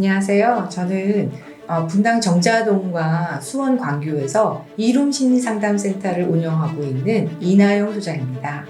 안녕하세요. 저는 어, 분당 정자동과 수원 광교에서 이룸 심리 상담센터를 운영하고 있는 이나영 소장입니다.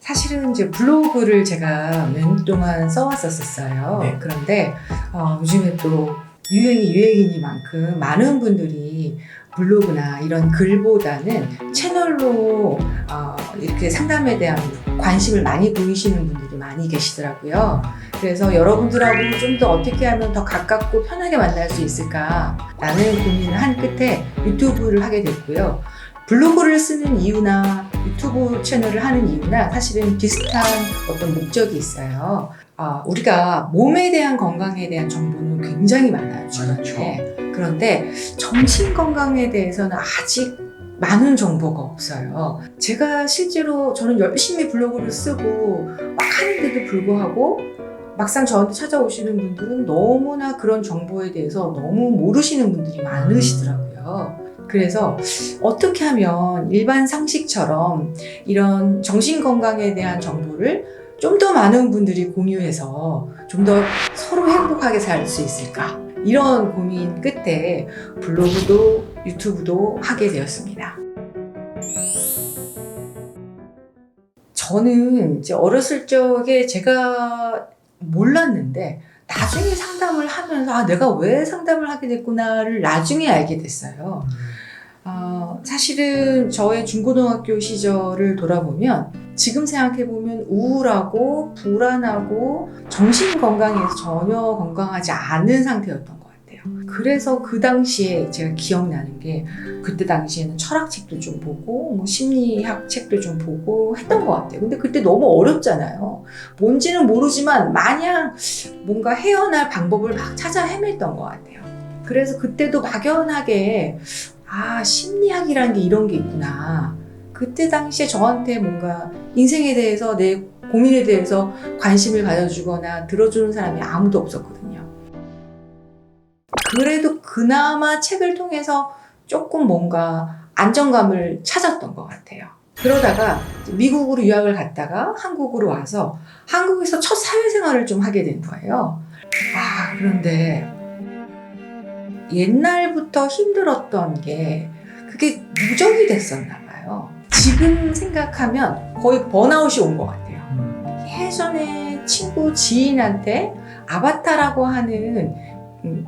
사실은 이제 블로그를 제가 몇년 동안 써왔었어요. 네. 그런데 어, 요즘에 또 유행이 유행이니만큼 많은 분들이 블로그나 이런 글보다는 채널로 어, 이렇게 상담에 대한 관심을 많이 보이시는 분들이 많이 계시더라고요. 그래서 여러분들하고 좀 더 어떻게 하면 더 가깝고 편하게 만날 수 있을까라는 고민을 한 끝에 유튜브를 하게 됐고요. 블로그를 쓰는 이유나 유튜브 채널을 하는 이유나 사실은 비슷한 어떤 목적이 있어요. 아, 우리가 몸에 대한 건강에 대한 정보는 굉장히 많아요, 주변에. 그런데 정신 건강에 대해서는 아직 많은 정보가 없어요. 제가 실제로 저는 열심히 블로그를 쓰고 막 하는데도 불구하고 막상 저한테 찾아오시는 분들은 너무나 그런 정보에 대해서 너무 모르시는 분들이 많으시더라고요. 그래서 어떻게 하면 일반 상식처럼 이런 정신 건강에 대한 정보를 좀 더 많은 분들이 공유해서 좀 더 서로 행복하게 살 수 있을까? 이런 고민 끝에 블로그도 유튜브도 하게 되었습니다. 저는 이제 어렸을 적에 제가 몰랐는데 나중에 상담을 하면서 아, 내가 왜 상담을 하게 됐구나를 나중에 알게 됐어요. 어, 사실은 저의 중고등학교 시절을 돌아보면 지금 생각해보면 우울하고 불안하고 정신 건강에서 전혀 건강하지 않은 상태였던 것 같아요. 그래서 그 당시에 제가 기억나는 게 그때 당시에는 철학책도 좀 보고 뭐 심리학 책도 좀 보고 했던 것 같아요. 근데 그때 너무 어렵잖아요. 뭔지는 모르지만 마냥 뭔가 헤어날 방법을 막 찾아 헤맸던 것 같아요. 그래서 그때도 막연하게 아, 심리학이라는 게 이런 게 있구나. 그때 당시에 저한테 뭔가 인생에 대해서 내 고민에 대해서 관심을 가져주거나 들어주는 사람이 아무도 없었거든요. 그래도 그나마 책을 통해서 조금 뭔가 안정감을 찾았던 것 같아요. 그러다가 미국으로 유학을 갔다가 한국으로 와서 한국에서 첫 사회생활을 좀 하게 된 거예요. 아, 그런데 옛날부터 힘들었던 게 그게 누적이 됐었나 봐요. 지금 생각하면 거의 번아웃이 온 것 같아요. 예전에 친구 지인한테 아바타라고 하는 음,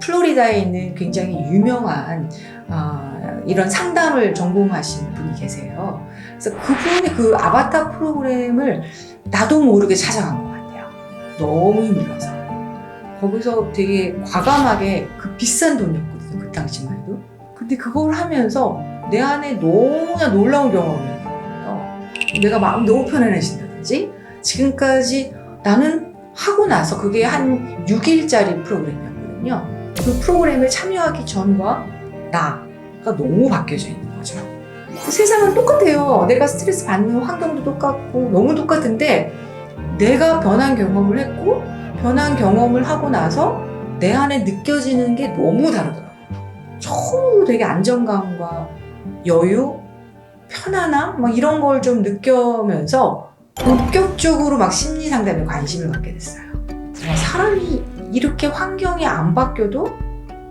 플로리다에 있는 굉장히 유명한 어, 이런 상담을 전공하신 분이 계세요. 그래서 그분이 그 아바타 프로그램을 나도 모르게 찾아간 것 같아요. 너무 힘들어서. 거기서 되게 과감하게 그 비싼 돈이었거든요. 그 당시만 해도. 근데 그걸 하면서 내 안에 너무나 놀라운 경험이었던 거예요. 내가 마음 너무 편안해진다든지 지금까지 나는 하고 나서 그게 한 6일짜리 프로그램이었 거든요. 그 프로그램에 참여하기 전과 나가 너무 바뀌어져 있는 거죠. 세상은 똑같아요. 내가 스트레스 받는 환경도 똑같고 너무 똑같은데 내가 변한 경험을 했고 변한 경험을 하고 나서 내 안에 느껴지는 게 너무 다르더라고요. 처음으로 되게 안정감과 여유, 편안함, 막 이런 걸 좀 느껴면서 본격적으로 막 심리 상담에 관심을 갖게 됐어요. 아, 사람이 이렇게 환경이 안 바뀌어도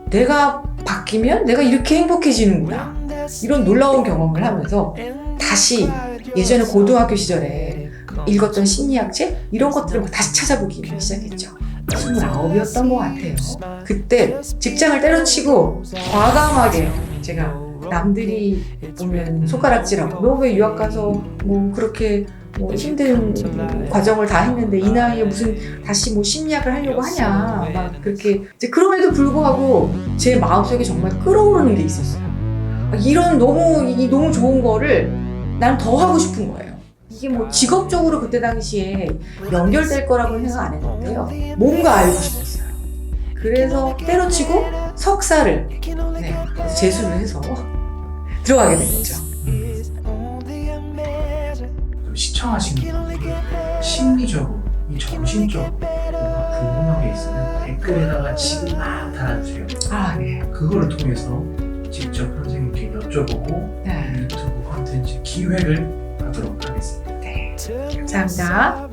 내가 바뀌면 내가 이렇게 행복해지는구나. 이런 놀라운 경험을 하면서 다시 예전에 고등학교 시절에 읽었던 심리학 책 이런 것들을 막 다시 찾아보기 시작했죠. 29이었던 것 같아요. 그때 직장을 때려치고 과감하게 제가 남들이 보면 손가락질하고 너 왜 유학 가서 뭐 그렇게 뭐 힘든 과정을 다 했는데 이 나이에 무슨 다시 뭐 심리학을 하려고 하냐 막 그렇게 이제 그럼에도 불구하고 제 마음속에 정말 끌어오르는 게 있었어요. 아, 이런 너무 이 너무 좋은 거를 난 더 하고 싶은 거예요. 이게 뭐 직업적으로 그때 당시에 연결될 거라고는 생각 안 했는데요. 뭔가 알고 싶었어요. 그래서 때려치고 석사를 네, 재수를 해서 들어가게 된 거죠. 시청하신 분들이 심리적으로, 이 정신적으로 뭔가 궁금한 게 있으면 댓글에다가 지금 막 달아주세요. 아, 네. 그거를 통해서 직접 선생님께 여쭤보고 네. 유튜브 콘텐츠 기획을 하도록 하겠습니다. 네. 감사합니다.